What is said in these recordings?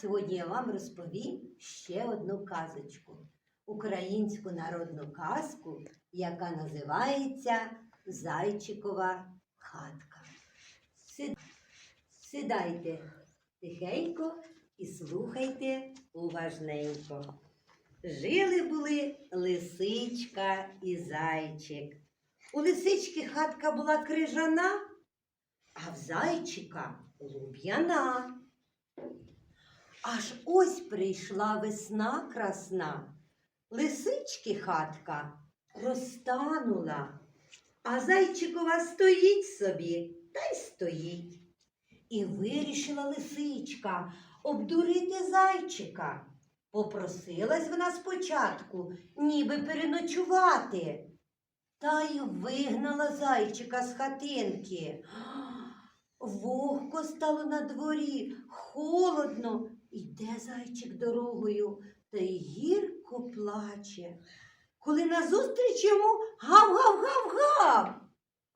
сьогодні я вам розповім ще одну казочку. Українську народну казку, яка називається Зайчикова хатка. Сідайте тихенько і слухайте уважненько. Жили були лисичка і зайчик. У лисички хатка була крижана, а в зайчика луб'яна. Аж ось прийшла весна красна. Лисички хатка розтанула, а зайчикова стоїть собі та й стоїть. І вирішила лисичка обдурити зайчика. Попросилась вона спочатку, ніби переночувати. Та й вигнала зайчика з хатинки. Вогко стало на дворі, холодно. Іде зайчик дорогою та й гірко плаче. Коли назустріч йому гав-гав-гав-гав.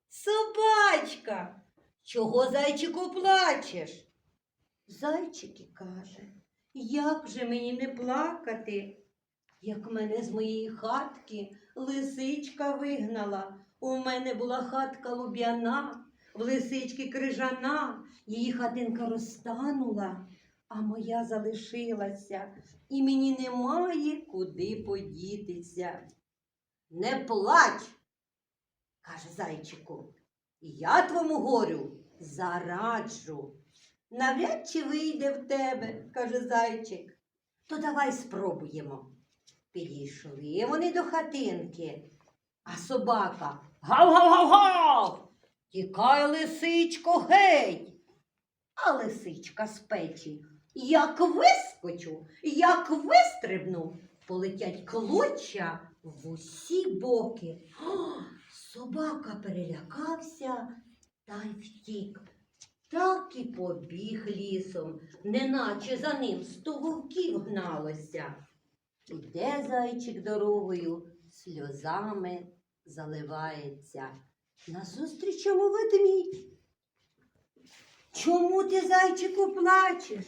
Собачка, чого зайчику плачеш? Зайчик і каже, як же мені не плакати, як мене з моєї хатки лисичка вигнала. У мене була хатка луб'яна, в лисички крижана, її хатинка розтанула, а моя залишилася, і мені немає куди подітися. Не плач, каже зайчику, я твому горю зараджу. Навряд чи вийде в тебе, каже зайчик. То давай спробуємо. Підійшли вони до хатинки, а собака гав-гав-гав-гав. Тікай, лисичко, геть. А лисичка з печі, як вискочу, як вистрибну, полетять клоча в усі боки. О, собака перелякався та й втік. Так і побіг лісом, неначе за ним сто вовків гналося. Іде зайчик дорогою, сльозами заливається. Назустріч йому ведмідь. Чому ти, зайчику, плачеш?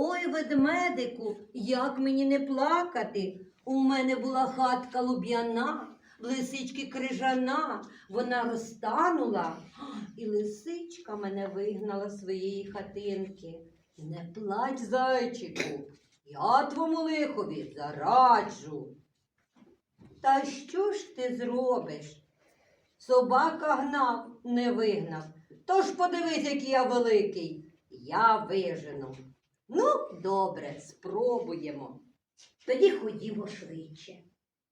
Ой, ведмедику, як мені не плакати? У мене була хатка луб'яна, в лисички крижана, вона розтанула, і лисичка мене вигнала з своєї хатинки. Не плач, зайчику, я твому лихові зараджу. Та що ж ти зробиш? Собака гнав, не вигнав. Тож подивись, який я великий. Я вижену. Ну, добре, спробуємо. Тоді ходімо швидше.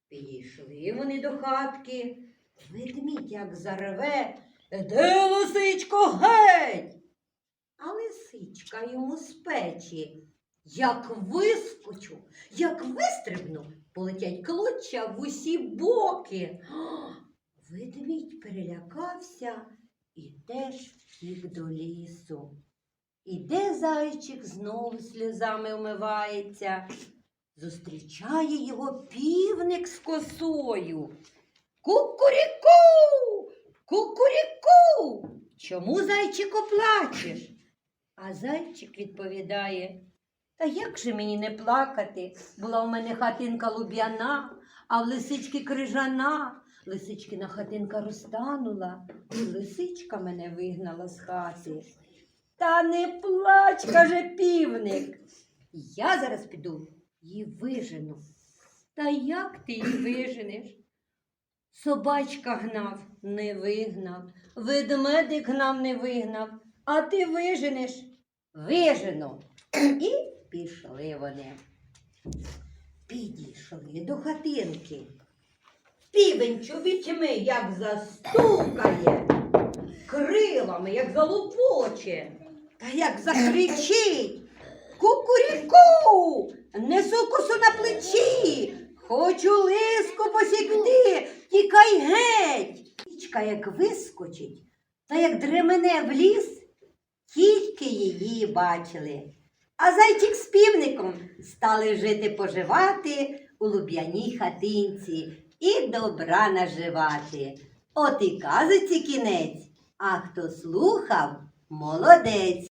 Підійшли вони до хатки. Ведмідь як зареве. Де лисичко геть? А лисичка йому з печі. Як вискочу, як вистрибну, полетять клоча в усі боки. Ведмідь перелякався і теж втік до лісу. Іде зайчик, знову сльозами вмивається. Зустрічає його півник з косою. Кукуріку! Кукуріку! Чому зайчику плачеш? А зайчик відповідає, та як же мені не плакати? Була у мене хатинка луб'яна, а в лисички крижана. Лисичкина хатинка розтанула, і лисичка мене вигнала з хати. Та не плач, каже півник. Я зараз піду її вижену. Та як ти її виженеш? Собачка гнав, не вигнав, ведмедик гнав, не вигнав, а ти виженеш? Вижену. І пішли вони. Підійшли до хатинки. Півень чувітьми, як застукає, крилами, як залупоче, та як закричить. Кукуріку, несу косу на плечі, хочу лиску посікти, тікай геть. Річка як вискочить, та як дремене в ліс, тільки її бачили. А зайчик з півником стали жити поживати у луб'яній хатинці і добра наживати. От і казиці кінець, а хто слухав, молодець.